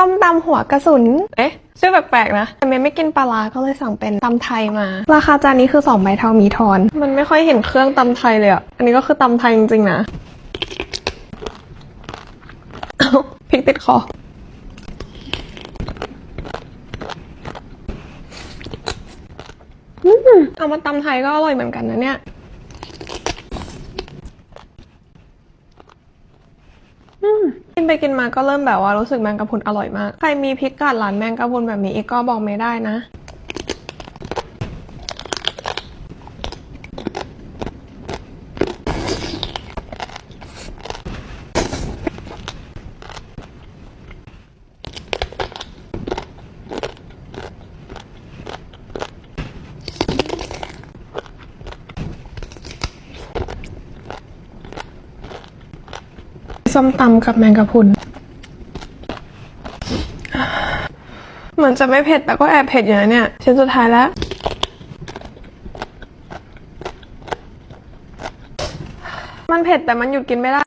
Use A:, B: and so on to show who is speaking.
A: ต้มตำหัวกระสุน เอ๊ะ ชื่อแปลกๆนะแต่เมย์ไม่กินปลาร้าก็เลยสั่งเป็นตำไทยมา ราคาจานนี้คือ2ใบเทามีทอน มันไม่ค่อยเห็นเครื่องตำไทยเลยอะ อันนี้ก็คือตำไทยจริงๆนะเอ้าพริกติดคออืมเอามาตำไทยก็อร่อยเหมือนกันนะเนี่ย อืมกิ นไปกินมาก็เริ่มแบบว่ารู้สึกแมงกะพรุนอร่อยมาก ใครมีพริกกาดร้านแมงกะพรุนแบบนี้อีกก็บอกไม่ได้นะ ส้มตำกับแมงกะพรุนเหมือนจะไม่เผ็ดแต่ก็แอบเผ็ดอยู่นะเนี่ยชิ้นสุดท้ายแล้วมันเผ็ดแต่มันหยุดกินไม่ได้